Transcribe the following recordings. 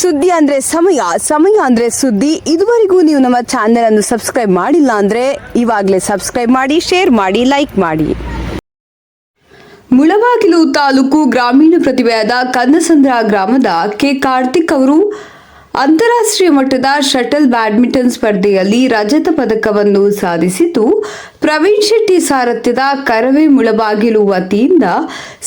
ಸುದ್ದಿ ಅಂದ್ರೆ ಸಮಯ ಸಮಯ ಅಂದ್ರೆ ಸುದ್ದಿ. ಇದುವರೆಗೂ ನೀವು ನಮ್ಮ ಚಾನೆಲ್ ಅನ್ನು ಸಬ್ಸ್ಕ್ರೈಬ್ ಮಾಡಿಲ್ಲ ಅಂದ್ರೆ ಇವಾಗಲೇ ಸಬ್ಸ್ಕ್ರೈಬ್ ಮಾಡಿ ಶೇರ್ ಮಾಡಿ ಲೈಕ್ ಮಾಡಿ. ಮುಳಬಾಗಿಲು ತಾಲೂಕು ಗ್ರಾಮೀಣ ಪ್ರತಿಭೆಯಾದ ಕನ್ನಸಂದ್ರ ಗ್ರಾಮದ ಕೆ ಕಾರ್ತಿಕ್ ಅವರು ಅಂತಾರಾಷ್ಟ್ರೀಯ ಮಟ್ಟದ ಶಟಲ್ ಬ್ಯಾಡ್ಮಿಂಟನ್ ಸ್ಪರ್ಧೆಯಲ್ಲಿ ರಜತ ಪದಕವನ್ನು ಸಾಧಿಸಿದ್ದು, ಪ್ರವೀಣ್ ಶೆಟ್ಟಿ ಸಾರಥ್ಯದ ಕರವೇ ಮುಳಬಾಗಿಲು ವತಿಯಿಂದ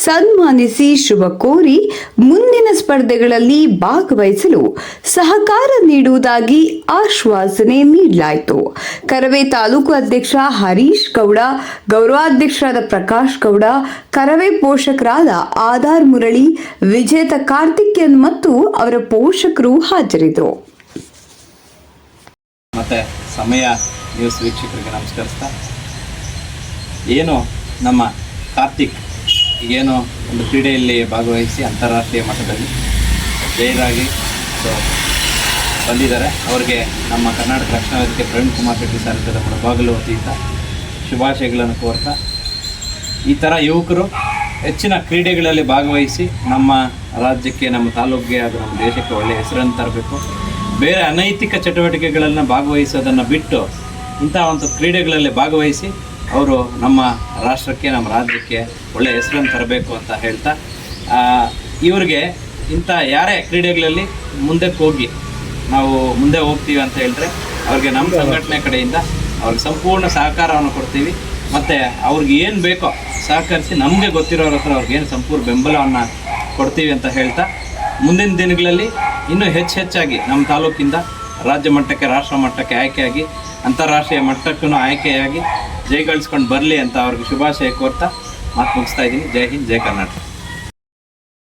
ಸನ್ಮಾನಿಸಿ ಶುಭ ಕೋರಿ ಮುಂದಿನ ಸ್ಪರ್ಧೆಗಳಲ್ಲಿ ಭಾಗವಹಿಸಲು ಸಹಕಾರ ನೀಡುವುದಾಗಿ ಆಶ್ವಾಸನೆ ನೀಡಲಾಯಿತು. ಕರವೇ ತಾಲೂಕು ಅಧ್ಯಕ್ಷ ಹರೀಶ್ ಗೌಡ, ಗೌರವಾಧ್ಯಕ್ಷರಾದ ಪ್ರಕಾಶ್ ಗೌಡ, ಕರವೇ ಪೋಷಕರಾದ ಆಧಾರ್ ಮುರಳಿ, ವಿಜೇತ ಕಾರ್ತಿಕ್ಯನ್ ಮತ್ತು ಅವರ ಪೋಷಕರು ಹಾಜರಿದ್ದರು ಮತ್ತೆ ಸಮಯ ನ್ಯೂಸ್ ವೀಕ್ಷಕರಿಗೆ ನಮಸ್ಕರಿಸ್ತಾ. ಏನು ನಮ್ಮ ಕಾರ್ತಿಕ್ ಈಗೇನು ಒಂದು ಕ್ರೀಡೆಯಲ್ಲಿ ಭಾಗವಹಿಸಿ ಅಂತಾರಾಷ್ಟ್ರೀಯ ಮಟ್ಟದಲ್ಲಿ ಜೈರಾಗಿ ಬಂದಿದ್ದಾರೆ. ಅವರಿಗೆ ನಮ್ಮ ಕರ್ನಾಟಕ ರಕ್ಷಣಾ ವೇದಿಕೆ ಪ್ರವೀಣ್ ಕುಮಾರ್ ಶೆಟ್ಟಿ ಸಾರಥ್ಯದ ಮುಳಬಾಗಿಲು ವತಿಯಿಂದ ಶುಭಾಶಯಗಳನ್ನು ಕೋರ್ತಾ. ಈ ಥರ ಯುವಕರು ಹೆಚ್ಚಿನ ಕ್ರೀಡೆಗಳಲ್ಲಿ ಭಾಗವಹಿಸಿ ನಮ್ಮ ರಾಜ್ಯಕ್ಕೆ, ನಮ್ಮ ತಾಲೂಕಿಗೆ ಅದು ನಮ್ಮ ದೇಶಕ್ಕೆ ಒಳ್ಳೆಯ ಹೆಸರನ್ನು ತರಬೇಕು. ಬೇರೆ ಅನೈತಿಕ ಚಟುವಟಿಕೆಗಳನ್ನು ಭಾಗವಹಿಸೋದನ್ನು ಬಿಟ್ಟು ಇಂಥ ಒಂದು ಕ್ರೀಡೆಗಳಲ್ಲಿ ಭಾಗವಹಿಸಿ ಅವರು ನಮ್ಮ ರಾಷ್ಟ್ರಕ್ಕೆ, ನಮ್ಮ ರಾಜ್ಯಕ್ಕೆ ಒಳ್ಳೆಯ ಹೆಸರನ್ನು ತರಬೇಕು ಅಂತ ಹೇಳ್ತಾ ಇವರಿಗೆ ಇಂಥ ಯಾರೇ ಕ್ರೀಡೆಗಳಲ್ಲಿ ಮುಂದಕ್ಕೆ ಹೋಗಿ ನಾವು ಮುಂದೆ ಹೋಗ್ತೀವಿ ಅಂತ ಹೇಳಿದ್ರೆ ಅವ್ರಿಗೆ ನಮ್ಮ ಸಂಘಟನೆ ಕಡೆಯಿಂದ ಅವ್ರಿಗೆ ಸಂಪೂರ್ಣ ಸಹಕಾರವನ್ನು ಕೊಡ್ತೀವಿ. ಮತ್ತು ಅವ್ರಿಗೆ ಏನು ಬೇಕೋ ಸಹಕರಿಸಿ ನಮಗೆ ಗೊತ್ತಿರೋರ ಹತ್ರ ಅವ್ರಿಗೆ ಏನು ಸಂಪೂರ್ಣ ಬೆಂಬಲವನ್ನು ಕೊಡ್ತೀವಿ ಅಂತ ಹೇಳ್ತಾ, ಮುಂದಿನ ದಿನಗಳಲ್ಲಿ ಇನ್ನೂ ಹೆಚ್ಚು ಹೆಚ್ಚಾಗಿ ನಮ್ಮ ತಾಲೂಕಿಂದ ರಾಜ್ಯ ಮಟ್ಟಕ್ಕೆ, ರಾಷ್ಟ್ರ ಮಟ್ಟಕ್ಕೆ ಆಯ್ಕೆಯಾಗಿ, ಅಂತಾರಾಷ್ಟ್ರೀಯ ಮಟ್ಟಕ್ಕೂ ಆಯ್ಕೆಯಾಗಿ ಜೈ ಗಳಿಸ್ಕೊಂಡು ಬರಲಿ ಅಂತ ಅವ್ರಿಗೆ ಶುಭಾಶಯ ಕೋರ್ತಾ ಮಾತು ಮುಗಿಸ್ತಾ ಇದ್ದೀನಿ. ಜೈ ಹಿಂದ್, ಜೈ ಕರ್ನಾಟಕ.